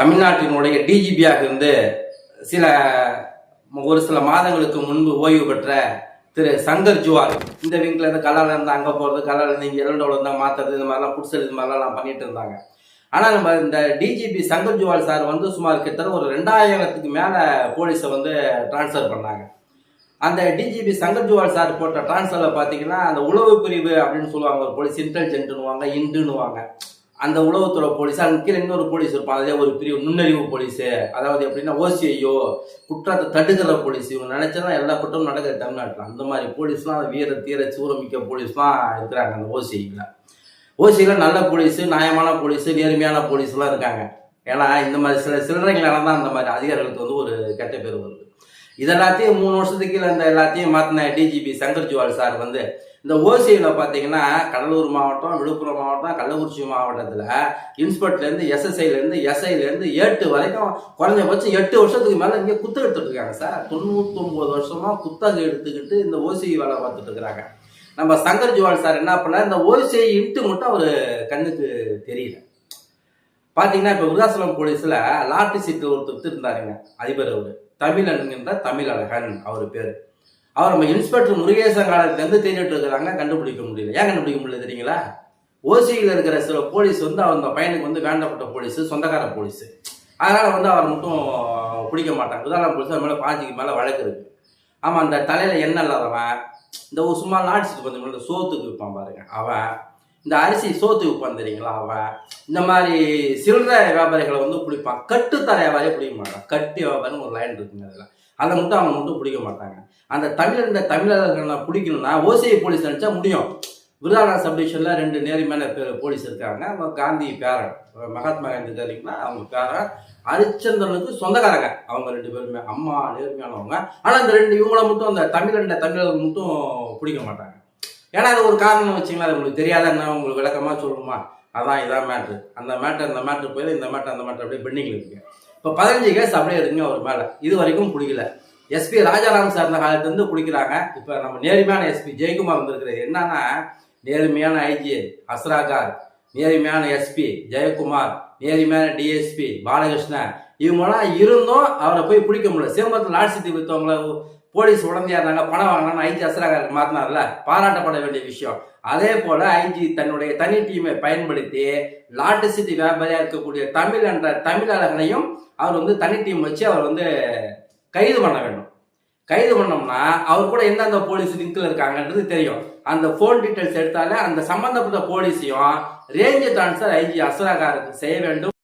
தமிழ்நாட்டினுடைய டிஜிபியாக இருந்து சில ஒரு சில மாதங்களுக்கு முன்பு ஓய்வு பெற்ற திரு சங்கர் ஜுவால் இந்த விங்கில் இருந்து கலால இருந்து அங்கே போகிறது கலால இருந்து இங்கே இரண்டோட இருந்தால் மாற்றுறது இந்த மாதிரிலாம் புடிச்சது இது மாதிரிலாம் பண்ணிட்டு இருந்தாங்க. ஆனால் நம்ம இந்த டிஜிபி சங்கர் ஜுவால் சார் வந்து சுமார் கிட்டத்தட்ட ஒரு ரெண்டாயிரத்துக்கு மேலே போலீஸை வந்து ட்ரான்ஸ்ஃபர் பண்ணாங்க. அந்த டிஜிபி சங்கர் ஜுவால் சார் போட்ட ட்ரான்ஸ்ஃபரில் பார்த்தீங்கன்னா அந்த உளவு பிரிவு அப்படின்னு சொல்லுவாங்க ஒரு போலீஸ் இன்டெலிஜென்ட்னுவாங்க இண்டுன்னுவாங்க அந்த உளவுத்துறை போலீஸ் அதுக்கு கீழே இன்னொரு போலீஸ் இருப்பாங்க அதே ஒரு பெரிய நுண்ணறிவு போலீஸு அதாவது எப்படின்னா ஓசிஐயோ குற்றத்தை தடுக்கிற போலீஸ் இவங்க நினைச்சா எல்லா குற்றமும் நடக்கிற தமிழ்நாட்டில். அந்த மாதிரி போலீஸ்லாம் வீர தீர சூரமிக்க போலீஸ்லாம் இருக்கிறாங்க அந்த ஓசிஐயில் ஓசியில் நல்ல போலீஸு நியாயமான போலீஸு நேர்மையான போலீஸ்லாம் இருக்காங்க. ஏன்னா இந்த மாதிரி சில சில்லறைகளால தான் அந்த மாதிரி அதிகாரிகளுக்கு வந்து ஒரு கெட்ட பேர் வருது. இதெல்லாத்தையும் மூணு வருஷத்துக்கு கீழே இந்த எல்லாத்தையும் மாற்றின டிஜிபி சங்கர் ஜுவால் சார் வந்து இந்த ஓசியில் பார்த்தீங்கன்னா கடலூர் மாவட்டம் விழுப்புரம் மாவட்டம் கள்ளக்குறிச்சி மாவட்டத்தில் இன்ஸ்பெக்டர்லேருந்து எஸ்எஸ்ஐலேருந்து எஸ்ஐலேருந்து எட்டு வரைக்கும் குறைஞ்சபட்சம் எட்டு வருஷத்துக்கு மேலே இங்கே குத்தகை எடுத்துட்டுருக்காங்க சார். தொண்ணூத்தொம்பது வருஷமாக குத்தகை எடுத்துக்கிட்டு இந்த ஓசி வேலை பார்த்துட்டு இருக்கிறாங்க நம்ம சங்கர் ஜுவால் சார் என்ன பண்ணார்? இந்த ஓசிஐ இன்ட்டு மட்டும் அவர் கண்ணுக்கு தெரியல. பார்த்தீங்கன்னா இப்போ விருதாசலம் போலீஸில் லாட்டி சீட்டு ஒருத்தர் இருந்தாருங்க அதிபர் அவர். தமிழன் என்ற தமிழழகன் அவர் பேர். அவர் நம்ம இன்ஸ்பெக்டர் முருகேசன் காலத்துலேருந்து தேடிட்டு இருக்கிறாங்க கண்டுபிடிக்க முடியல. ஏன் கண்டுபிடிக்க முடியல தெரியுங்களா? ஓசியில் இருக்கிற சில போலீஸ் வந்து அந்த பையனுக்கு வந்து வேண்டப்பட்ட போலீஸ் சொந்தக்கார போலீஸ் அதனால வந்து அவர் மட்டும் பிடிக்க மாட்டாங்க. உதாரண போலீஸ் அது மேலே பாஞ்சிக்கு மேலே வழக்கு இருக்கு. ஆமாம் அந்த தலையில் எண்ணெய் இல்லாதவன் இந்த ஒரு சும்மா நாடிச்சிட்டு கொஞ்சம் சோத்துக்கு விற்பான் பாருங்க. அவன் இந்த அரிசி சோத்து விற்பான் தெரியுங்களா? அவன் இந்த மாதிரி சில்லறை வியாபாரிகளை வந்து பிடிப்பான் கட்டுத்தர வியாபாரியை பிடிக்க மாட்டான் கட்டு வியாபாரம் ஒரு லைன் இருக்குங்க அதில். அதை மட்டும் அவங்க மட்டும் பிடிக்க மாட்டாங்க. அந்த தமிழர் இந்த தமிழர்களை பிடிக்கணும்னா ஓசிஐ போலீஸ் நினச்சா முடியும். விருதாநகர் சப்டிவிஷனில் ரெண்டு நேர்மையான பேர் போலீஸ் இருக்காங்க. அவங்க காந்தி பேரன். மகாத்மா காந்தி தெரியுங்களா? அவங்க பேரன். ஹரிச்சந்திரனுக்கு சொந்தக்காரங்க. அவங்க ரெண்டு பேருமே. அம்மா நேர்மையானவங்க. ஆனால் இந்த ரெண்டு இவங்கள மட்டும் அந்த தமிழண்ட தமிழர்கள் மட்டும் பிடிக்க மாட்டாங்க. ஏன்னா அது ஒரு காரணம் வச்சிங்களா அது உங்களுக்கு தெரியாத என்ன உங்களுக்கு விளக்கமாக சொல்லணுமா? அதான் இதான் மேட்ரு அந்த மேட்ரு அந்த மேட்ரு போயிடும் இந்த மேட்ரு அந்த மேட்ரு அப்படியே பெண்டிங்கில் இருக்குங்க. இப்போ பதினஞ்சு கேஸ் அப்படியே இருக்குங்க ஒரு மேலே. இது வரைக்கும் பிடிக்கல. எஸ்பி ராஜாராம் சார் இந்த காலத்துலேருந்து பிடிக்கிறாங்க. இப்போ நம்ம நேர்மையான எஸ்பி ஜெயக்குமார் வந்திருக்கிறது என்னன்னா நேர்மையான ஐஜி அஸ்ராகார் நேர்மையான எஸ்பி ஜெயக்குமார் நேர்மையான டிஎஸ்பி பாலகிருஷ்ணன். இவங்களாம் இருந்தும் அவரை போய் பிடிக்க முடியல. சிவம்பரத்தில் லாட் சிட்டி போலீஸ் உடந்தையா இருந்தாங்க பணம் வாங்கினான்னு ஐஜி அசராக மாறினார்ல பாராட்டப்பட வேண்டிய விஷயம். அதே போல ஐஜி தன்னுடைய தனி டீமை பயன்படுத்தி லாட்டு சிட்டி வியாபாரியா இருக்கக்கூடிய தமிழ் என்ற தமிழர்களையும் அவர் வந்து தனி டீம் வச்சு அவர் வந்து கைது பண்ண வேண்டும். கைது பண்ணோம்னா அவர் கூட எந்தெந்த போலீஸ் லிங்க்ல இருக்காங்கன்றது தெரியும். அந்த ஃபோன் டீட்டெயில்ஸ் எடுத்தாலே அந்த சம்பந்தப்பட்ட போலீஸையும் ரேஞ்ச் டிரான்ஸ்ஃபர் ஐஜி அஸ்ராகாருக்கு செய்ய வேண்டும்.